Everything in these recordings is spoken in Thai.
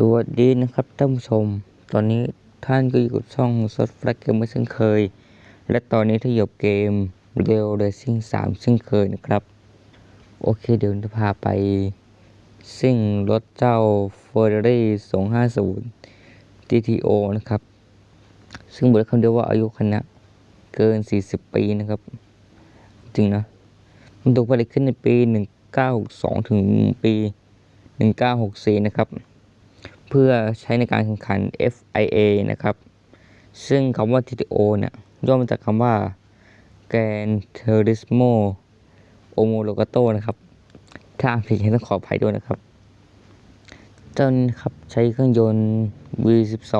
สวัสดีนะครับท่านผู้ชม ตอนนี้ท่านก็อยู่กับช่องซดแฟลกเกมเมอร์เช่นเคย และตอนนี้ที่อยู่กับเกมเร l เ a ซิ่ง3เช่นเคยนะครับ โอเคเดี๋ยวจะพาไปซิ่งรถเจ้า Ferrari 250 GTO นะครับ ซึ่งบอกได้คำเดียวว่าอายุคันนี้เกิน 40 ปีนะครับ จริงนะ มันถูกผลิตขึ้นในปี 1962 ถึงปี 1964 นะครับ เพื่อใช้ในการแข่งขัน FIA นะครับ ซึ่งคำว่า TTO เนี่ยย่อมาจากคำว่า Gran Turismo Omologato นะครับ ถ้าอ่านผิดต้องขออภัยด้วยนะครับ เจ้านี้ครับใช้เครื่องยนต์ V12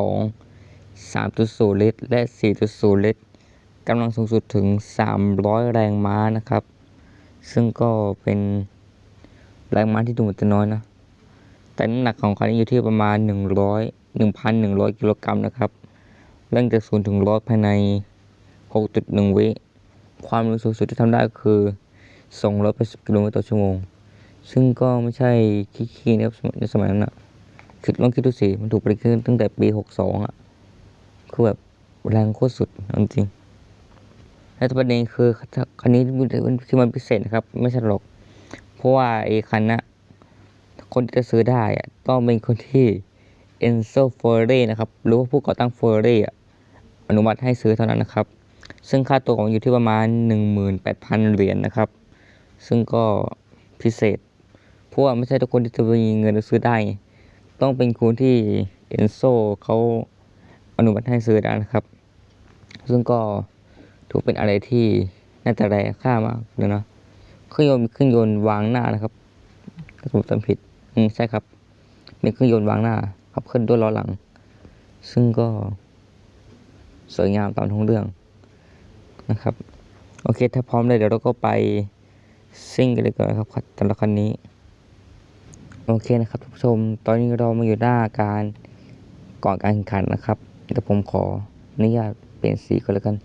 3.0 ลิตร และ 4.0 ลิตรกำลังสูงสุดถึง 300 แรงม้านะครับ ซึ่งก็เป็นแรงม้าที่ดูเหมือนจะน้อยนะ แต่น้ำหนักของคันนี้อยู่ที่ประมาณ 100 1,100 กิโลกรัมนะครับเร่งจากศูนย์ถึงร้อยภายใน 6.1 วิ ความเร็วสูงสุดที่ทำได้ก็คือ 280 กิโลเมตรต่อชั่วโมง ซึ่งก็ไม่ใช่ขี้ๆนะครับในสมัยนั้นนะคิดลองคิดดูสิ มันถูกผลิขึ้นตั้งแต่ปี 62 อะ คือแบบแรงโคตรสุดจริงและประเด็นคือคันนี้คือมันพิเศษนะครับ ไม่ใช่หรอก เพราะว่าไอ้คันนะ คนที่จะซื้อได้ต้องเป็นคนที่ Enzo Ferrari นะครับหรือว่าผู้ก่อตั้ง Ferrari อะอนุมัติให้ซื้อเท่านั้นนะครับ ซึ่งค่าตัวของอยู่ที่ประมาณ 18,000 เหรียญนนะครับ ซึ่งก็พิเศษ เพราะว่าไม่ใช่ทุกคนที่จะมีเงินซื้อได้ ต้องเป็นคนที่ Enzo เขาอนุมัติให้ซื้อได้นะครับ ซึ่งก็ถือเป็นอะไรที่น่าจะแรงค่ามากเลยนะเครื่องยนต์มีเครื่องยนต์วางหน้านะครับถ้าผมจำผิด อืมใช่ครับมีเครื่องยนต์วางหน้าขับเคลื่อนด้วยล้อหลัง ซึ่งก็ สวยงามตามท้องเรื่องนะครับ โอเค ถ้าพร้อมเลยเดี๋ยวเราก็ไปซิ่งกันเลยก่อนนะครับแต่ละคันนี้ โอเคนะครับท่านผู้ชม ตอนนี้เรามาอยู่หน้าการก่อนการแข่งขันนะครับแต่ผมขออนุญาตเปลี่ยนสีก่อนแล้วกัน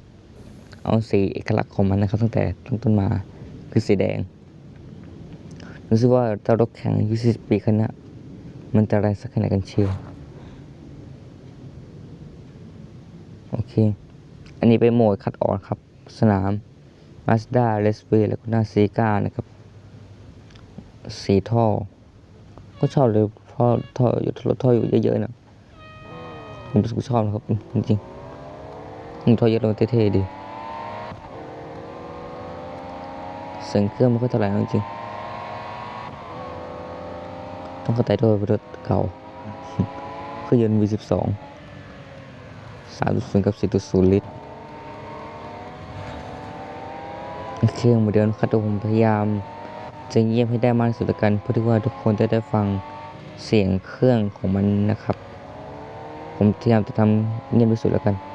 เอาสีเอกลักษณ์ของมันนะครับ ตั้งแต่ตั้งต้นมาคือสีแดง รู้สึกว่าเจ้ารถแข่งอายุ40ปีคันนี้มันจะแรงสักแค่ไหนกันเชียว โอเค อันนี้เป็นโหมดคัดออกครับ สนาม Mazda r a c e w a y แล้วก็หน้าซีกานะครับ สีท่อ ก็ชอบเลยท่อท่ออยู่รถท่ออยู่เยอะๆนะผมรู้สึกชอบนะครับ จริงๆมันท่อเยอะเลยเท่ๆดีเสียงเครื่องมันก็เท่าไหร่จริงๆ ต้องเข้าใจด้วยรถเก่าเครื่องยนต์ V12 3.0 กับ 4.0 ลิตรเครื่องโมเดลคัตผมพยายามจะเงียบให้ได้มากที่สุดละกันเพื่อที่ว่าทุกคนจะได้ฟังเสียงเครื่องของมันนะครับ ผมพยายามจะทำเงียบที่สุดแล้วกัน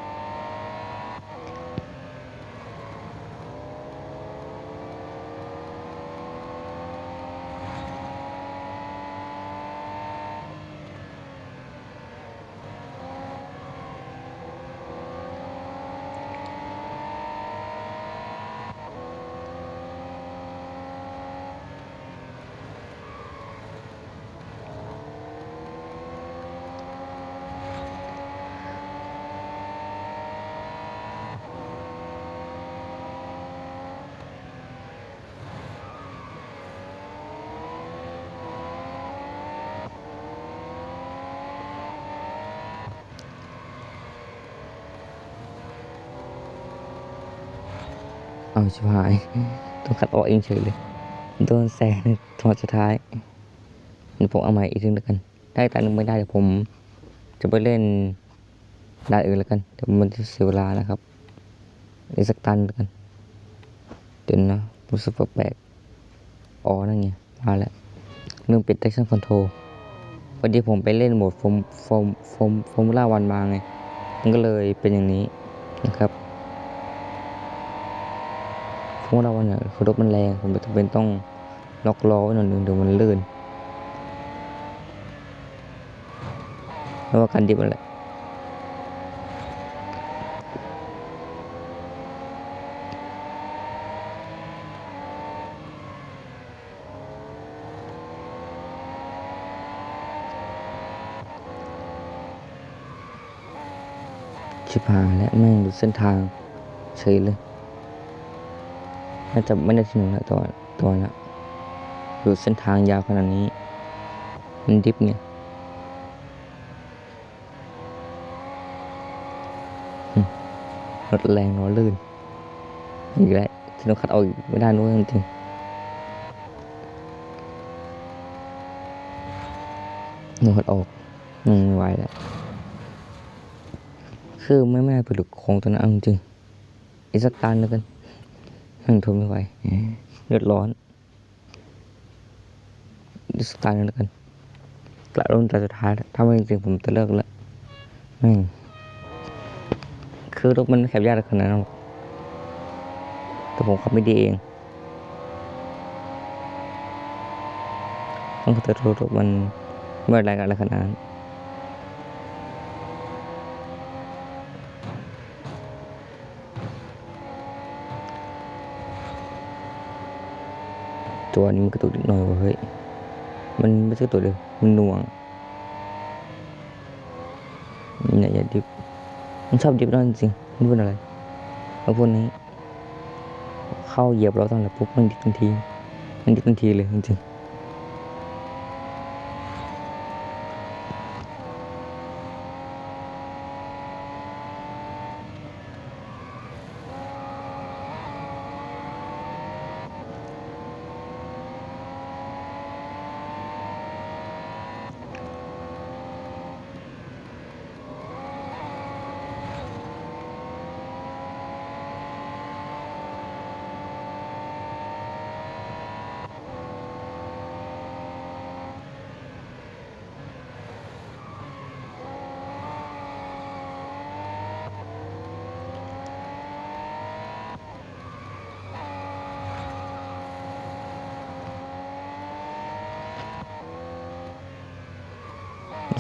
เอาชิบหายต้องคัดออกเองเฉยเลย โดนแซงตอนสุดท้ายเดี๋ยวผมเอาใหม่อีกทีแล้วกัน ได้แต่นึงไม่ได้เดี๋ยวผม จะไปเล่นด่านอื่นแล้วกันเดี๋ยวมันจะเสียเวลานะครับอีกสักตันแล้วกันเดี๋ยวนะรู้สึกแปลกอ๋อนั่นไงมาแล้วเรื่องปิด traction control วันนี้ผมไปเล่นโหมดฟอร์มฟอร์มฟอร์มฟอร์มูล่าวันมาไง มันก็เลยเป็นอย่างนี้นะครับ เพราะเราเนี่ยคือรถมันแรงผมจำเป็นต้องล็อกล้อไว้หน่อยนึงเดี๋ยวมันลื่นแล้วว่าการดิบอะไรชิพายและแม่งดูเส้นทางเฉยเลย น่าจะไม่ได้ที่หนึ่งแล้วตัวตัวละดูเส้นทางยาวขนาดนี้ มันดิฟไงหึรถแรงล้อลื่น อีกแล้วที่ต้องคัดเอาอีกไม่ได้นู้นจริงๆต้องคัดออกอืมไม่ไหวแล้ว คือไม่ไม่ไปหลุดโค้งตัวนั้นจริงอีกสักการแล้วกัน มันทนไม่ไหวเลือดร้อนอีกสักการแล้วกันกระรุ่นแต่สุดท้ายถ้าไม่จริงผมจะเลิกแล้วแม่คือรถมันแคบยากขนาดนั้นแต่ผมขับไม่ดีเองต้องขอโทษรถมันไม่อะไรกันอะไรขนาดนั้น ตัวนี้มันกระตุกนิดหน่อยว่ะเฮ้ย มันไม่ใช่ตัวเดียวมันหน่วงเนี่ยอย่าดิบมันชอบดิบนั่นจริงมันพูดอะไรแล้วพวกนี้ เข้าเหยียบเราตอนไหนปุ๊บมันดิบทันที มันดิบทันทีเลยจริงๆ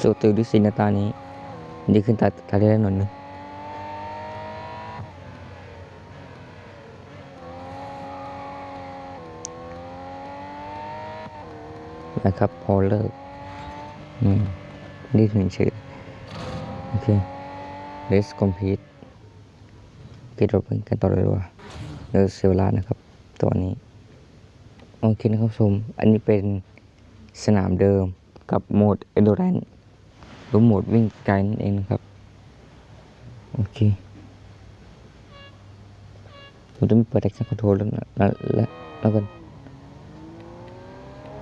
สูตื่นด้วยสีหน้าตานี้ดีขึ้นตาตาได้หน่อยนึงนะครับพอเลิกอืมนี่ถึงเฉยโอเค let's complete ปิดรถกันต่อเลยว่าเดี๋ยวเสียเวลานะครับตัวนี้ โอเคนะครับชมอันนี้เป็นสนามเดิมกับโหมด endurance หรือโหมดวิ่งไกลนั่นเองนะครับ โอเคผมจะมีเปิด action control แล้วนะแล้วแล้วแล้วกัน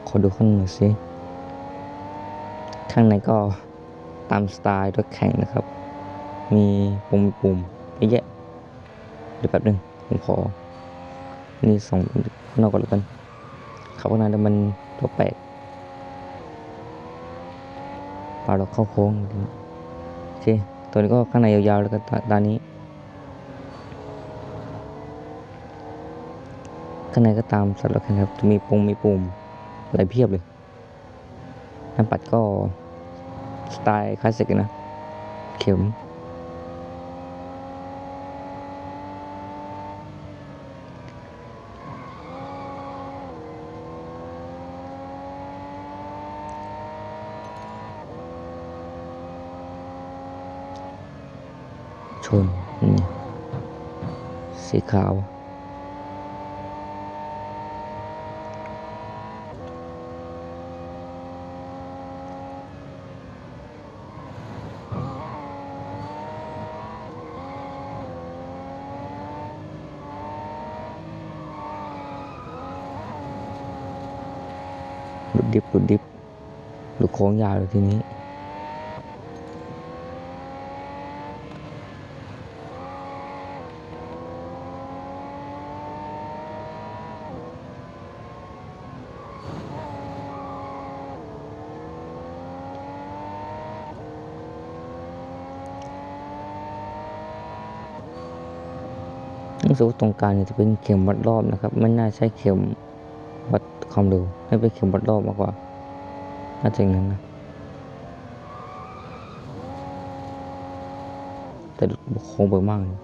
ขอดูข้างในสิ ข้างในก็ตามสไตล์รถแข่งนะครับ มีปุ่มปุ่มเยอะแยะเดี๋ยวแป๊บหนึงผมขอ นี่สองข้างนอกก่อนแล้วกันข้าข้างในแล้วมันตัวแปลก พาเราเข้าโค้งโอเคตัวนี้ก็ข้างในยาวๆแล้วก็ตาตานี้ข้างในก็ตามสัตว์รถแข่งครับจะมีปุ่มมีปุ่มอะไรเพียบเลยน้ำปัดก็สไตล์คลาสสิกนะ เข็ม ชนนี่สีขาวหลุดดิบหลุดดิบหลุดโค้งยาวเลยทีนี้ รู้สึกว่าตรงกลางเนี่ยจะเป็นเข็มวัดรอบนะครับ ไม่น่าใช่เข็มวัดความเร็วน่าเป็นเข็มวัดรอบมากกว่า น่าจะอย่างนั้นนะแต่โค้งไปมากเลย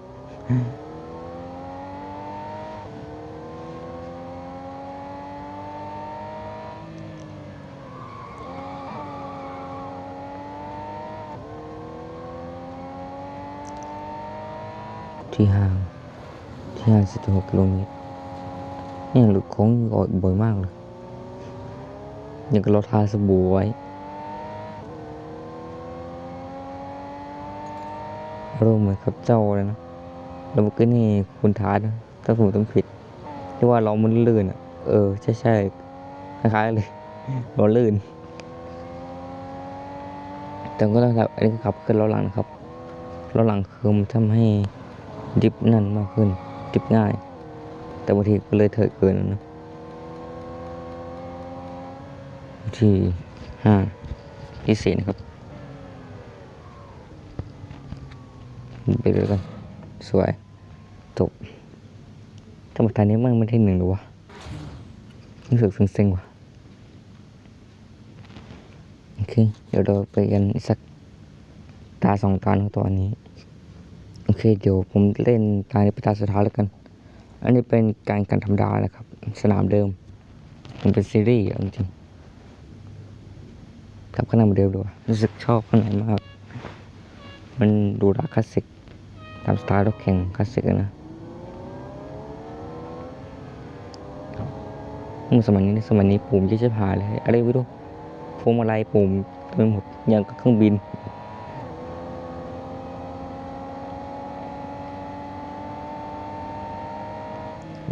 ที่ห่าง ห่าง16กิโลเมตรเนี่ยหลุดโค้งบ่อยมากเลยยังกับเราทาสบู่ไว้อารมณ์เหมือนครับเจ้าเลยนะแล้วเมื่อกี้นี่คุณท้านะถ้าผมต้องผิดที่ว่าเรามันลื่นอะ เออ ใช่ใช่คล้ายๆเลยเราลื่น แต่ก็แล้วครับอันนี้ขับขึ้นล้อหลังครับล้อหลังคือมันทำให้ดิฟนั่นมากขึ้น ดิฟง่าย แต่บางทีก็เลยเถิดเกินนะที่ห้าที่สี่นะครับไปด้วยกัน สวย จบธรรมดานี้มันไม่ได้หนึ่งหรือวะรู้สึกเซ็งๆว่ะโอเค เดี๋ยวเราไปกันสักตาสองตาของตัวนี้ โอเค เดี๋ยวผมเล่นตายในประตาสุดท้ายแล้วกัน อันนี้เป็นการการธรรมดานะครับ สนามเดิม มันเป็นซีรีส์จริงๆกลับข้างหน้าเหมือนเดิมเลยว่ะรู้สึกชอบข้างในมาก มันดูรักคลาสสิกตามสไตล์รถแข่งคลาสสิกนะเมื่อสมัยนี้สมัยนี้ปุ่มยี่สิบหาเลยอะไรไม่รู้พวงมาลัยปุ่มเต็มหมดอย่างกับเครื่องบิน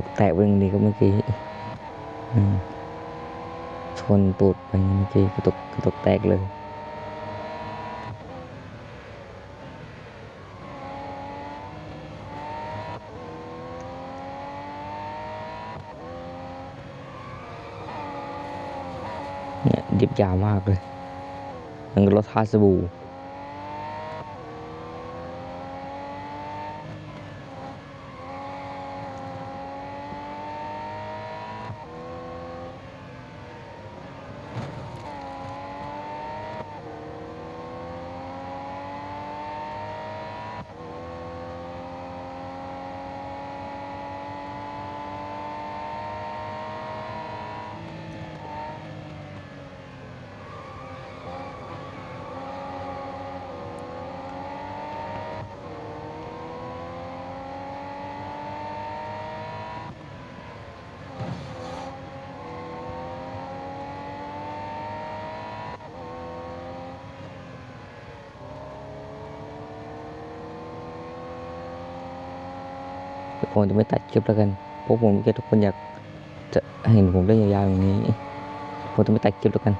วเดี๋ยวเดี๋ยวเบรกเบรกเรกกระจกแตกไปหนึ่งดีก็เมื่อกี้ชนตูดไปเมื่อกี้กระจกกระจกแตกเลยเนี่ยดิบยาวมากเลยมันกับรถทาสบู่ ผมจะไม่ตัดคลิปแล้วกันเพราะผมแค่ทุกคนอยากจะเห็นผมเล่นยาวๆอย่างนี้ ผมจะไม่ตัดคลิปแล้วกัน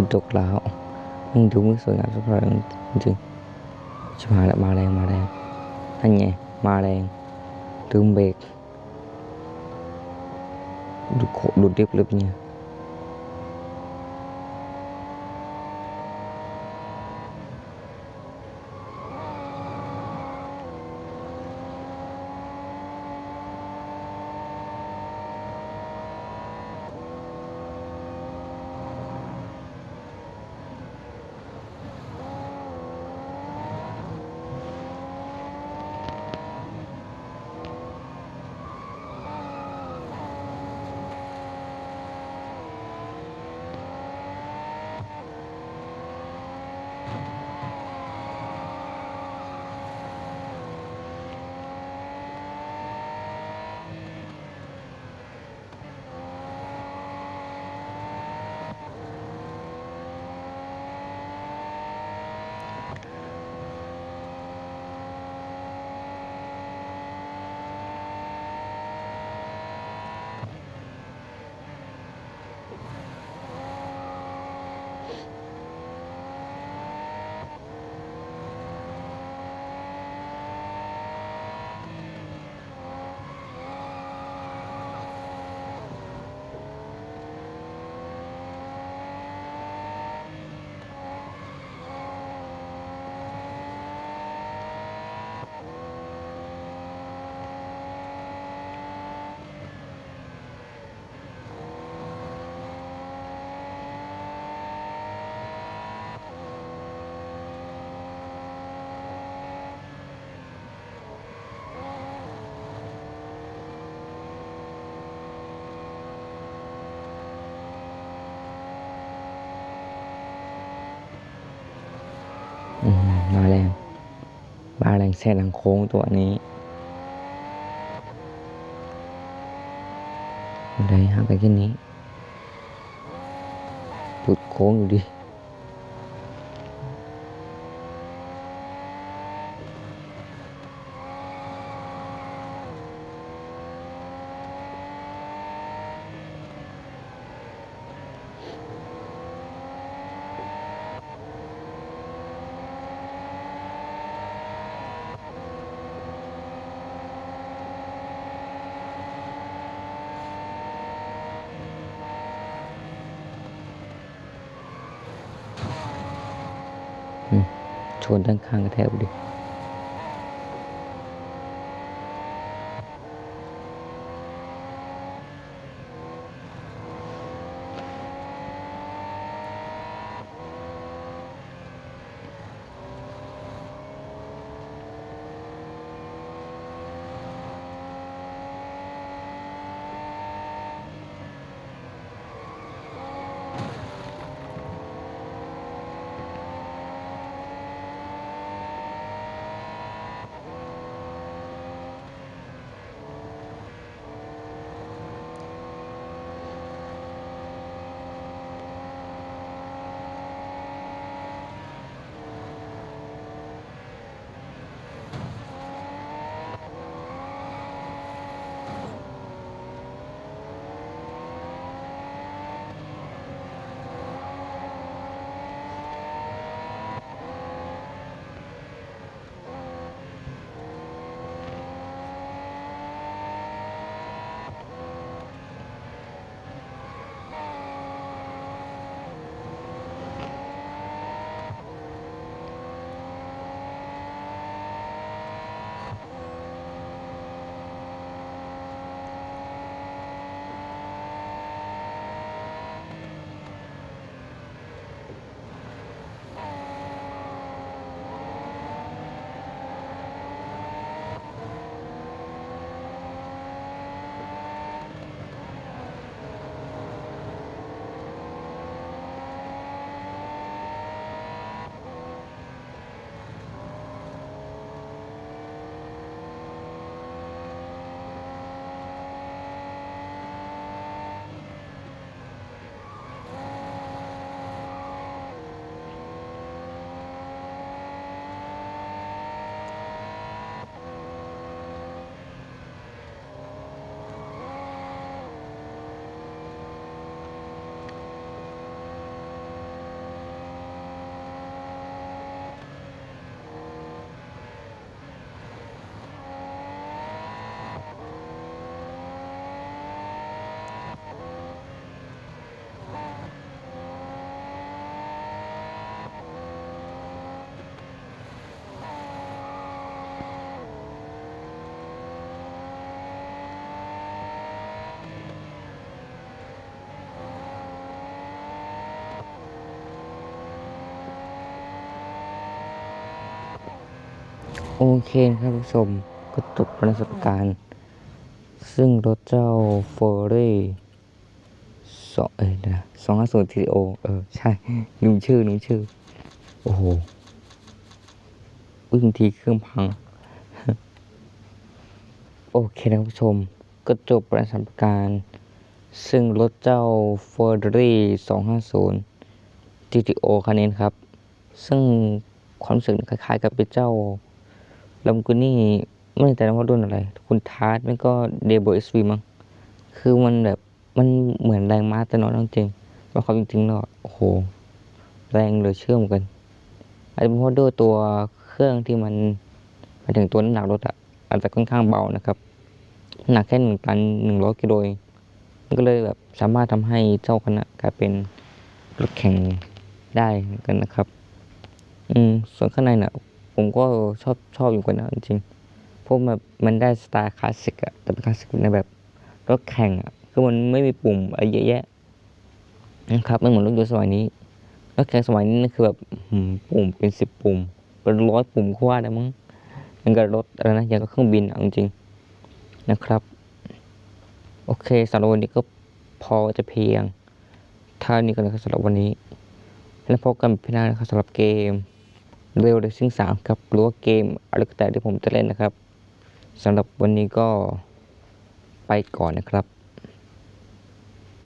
ระจกแล้วมันดูไม่สวยงามสักเท่าไห มาแรงมาแรงนั่นไงมาแรงลืมเบรกดูโคดูดิบเลยเป็นไง อืมมาแรง มาแรงแซงทางโค้งตัวนี้บันไดห่างไปแค่นี้จุดโค้งอยู่ดิ ชนด้านข้างกระแทกไปดิ โอเคครับผู้ชมก็จบประสบการณ์ ซึ่งรถเจ้าเฟอร์รี่สองเอ้ยเดี๋ยวนะสองห้าศูนย์ทีโอเออ ใช่ลืมชื่อลืมชื่อ โอ้โหวิ่งทีเครื่องพัง โอเคนะผู้ชม ก็จบประสบการณ์ ซึ่งรถเจ้า Ferrari 250 GTO คันนี้นะครับ ซึ่งความรู้สึกคล้ายๆกับเป็นเจ้า Lamborghini ไม่แน่ใจนะว่ารุ่นอะไร คุณทาร์ตไม่ก็เด b บ SV มั้งคือมันแบบมันเหมือนแรงม้าแต่น้อยจริงๆว่าเขาจริงๆแล้วอะโอ้โห แรงเลือเชื่อมกันอาจจะเป็นเพราะด้วยตัวเครื่องที่มันมาถึงตัวน้ำหนักรถอะอาจจะค่อนข้างเบานะครับ หนักแค่หนึ่งตันหนึ่งร้อยกิโลมันก็เลยแบบสามารถทำให้เจ้าคณะกลายเป็นรถแข่งได้นกันนะครับ อืมส่วนข้างในน่ะ ผมก็ชอบชอบอยู่กันนะจริงเพราะมันได้สไตล์คลาสสิกอะแต่เป็นคลาสสิกในแบบรถแข่งอะคือมันไม่มีปุ่มอะไรเยอะแยะนะครับไม่เหมือนรถยนต์สมัยนี้รถแข่งสมัยนี้นี่คือแบบปุ่มเป็นสิบปุ่ม เป็นร้อยปุ่มก็ว่าได้มั้งยังกับรถอะไรนะยังกับเครื่องบินอะเอาจริงนะครับ โอเคสำหรับวันนี้ก็พอจะเพียงเท่านี้กันนะครับสำหรับวันนี้ แล้วพบกันพี่น้านะครับสำหรับเกม เร็วเดซิ่งสามครับหรือว่าเกมอะไรก็แต่ที่ผมจะเล่นนะครับสำหรับวันนี้ก็ไปก่อนนะครับ